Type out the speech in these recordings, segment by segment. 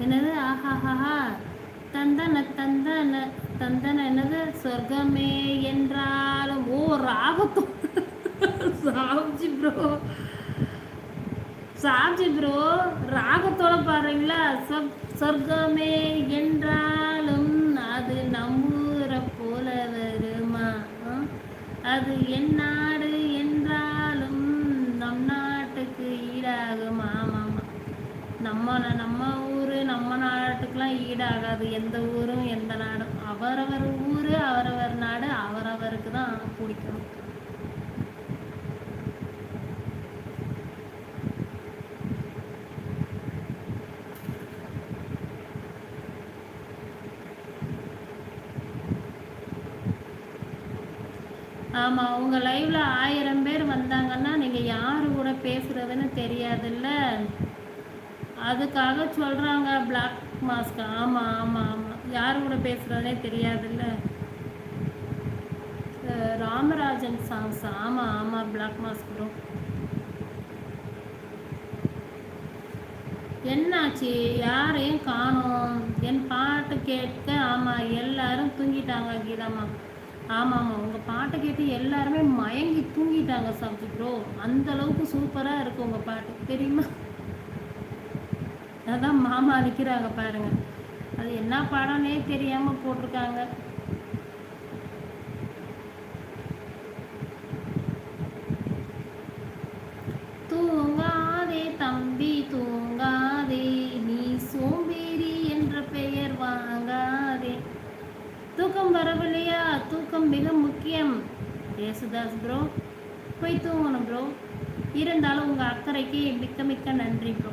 என்னது? ஆஹாஹாஹா தந்தன தந்தன தந்தன என்னது? சொர்க்கமே என்றாலும். ஓ ராகத்தோ. சாப்ஜி ப்ரோ சாப்ஜி ப்ரோ ராகத்தோட பாருங்களா சொப் சொர்க்கமே என்றாலும் அது நம்மூரை போல வருமா? அது என்ன ஈடாகாது. எந்த ஊரும் எந்த நாடும். அவரவர் ஊர் அவரவர் நாடு அவரவருக்கு தான் பிடிக்கும் ஆமாம் உங்கள் லைவில் ஆயிரம் பேர் வந்தாங்கன்னா நீங்கள் யார் கூட பேசுகிறதுன்னு தெரியாதுல்ல? அதுக்காக சொல்கிறாங்க பிளாக் மாஸ்க் ஆமாம் ஆமாம் ஆமாம் யார் கூட பேசுகிறதே தெரியாதுல்ல? ராமராஜன் சாங்ஸ் ஆமாம் ஆமாம் பிளாக் மாஸ்க் ப்ரோ என்னாச்சு? யாரையும் காணும். என் பாட்டு கேட்க ஆமாம் எல்லாரும் தூங்கிட்டாங்க கீதாமா ஆமாம் உங்கள் பாட்டை கேட்டு எல்லாருமே மயங்கி தூங்கிட்டாங்க சப்ஜி ப்ரோ அந்த அளவுக்கு சூப்பராக இருக்கும் உங்கள் பாட்டு. தெரியுமா? அதான் மாமா நிற்கிறாங்க பாருங்க. அது என்ன படம்னே தெரியாமல் போட்டிருக்காங்க. தூங்காதே தம்பி தூங்காதே. நீ சோம்பேறி என்ற பெயர் வாங்காதே. தூக்கம் வரவில்லையா? தூக்கம் மிக முக்கியம். யேசுதாஸ் ப்ரோ போய் தூங்கணும் ப்ரோ இருந்தாலும் உங்கள் அக்கறைக்கு மிக்க மிக்க நன்றி ப்ரோ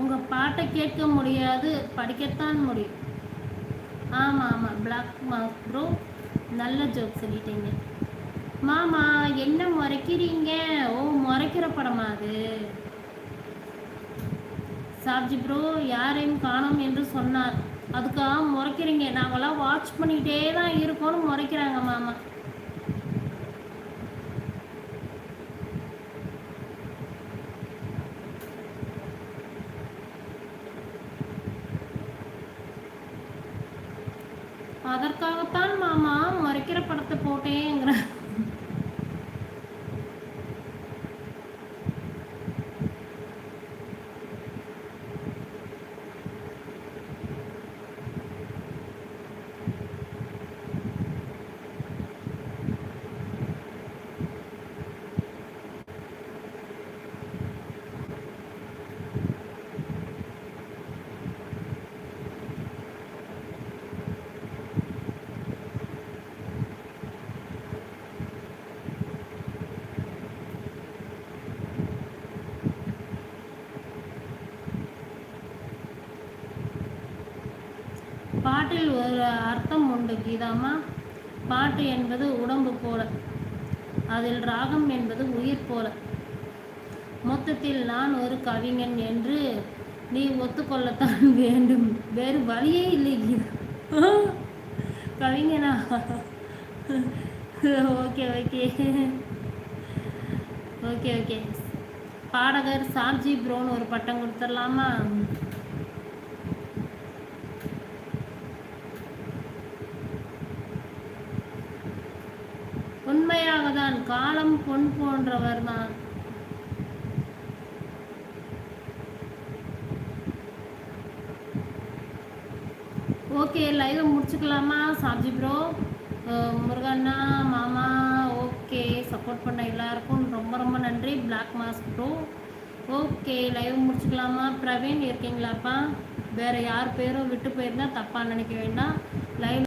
உங்கள் பாட்டை கேட்க முடியாது படிக்கத்தான் முடியும். ஆமாம் ஆமாம் பிளாக் மார்க் ப்ரோ நல்ல ஜோக் சொல்லிட்டீங்க. மாமா என்ன முறைக்கிறீங்க? ஓ முறைக்கிற படமா அது? சாப்ஜி ப்ரோ யாரையும் காணோம் என்று சொன்னார். அதுக்காக முறைக்கிறீங்க. நாங்களாம் வாட்ச் பண்ணிக்கிட்டே தான் இருக்கோம்னு முறைக்கிறாங்க மாமா. அதற்காகத்தான் மாமா பாட்டில் ஒரு அர்த்தம் உண்டு கீதாமா. பாட்டு என்பது உடம்பு போல. அதில் ராகம் என்பது உயிர் போல. மொத்தத்தில் நான் ஒரு கவிஞன் என்று நீ ஒத்துக்கொள்ளத்தான் வேண்டும். வேறு வழியே இல்லை Geetha. கவிஞனா? Okay okay. Okay okay. பாடகர் சார்ஜி ப்ரோன்னு ஒரு பட்டம் கொடுத்துடலாமா? உண்மையாக தான் காலம் பொன் போன்றவர் தான் ஓகே லைவ் முடிச்சுக்கலாமா சாப்ஜி ப்ரோ முருகண்ணா மாமா ஓகே சப்போர்ட் பண்ண எல்லாருக்கும் ரொம்ப ரொம்ப நன்றி black mask bro okay live முடிச்சுக்கலாமா? Praveen இருக்கீங்களாப்பா? வேறு யார் பேரும் விட்டு போயிருந்தா தப்பாக நினைக்க வேண்டாம். லைவ்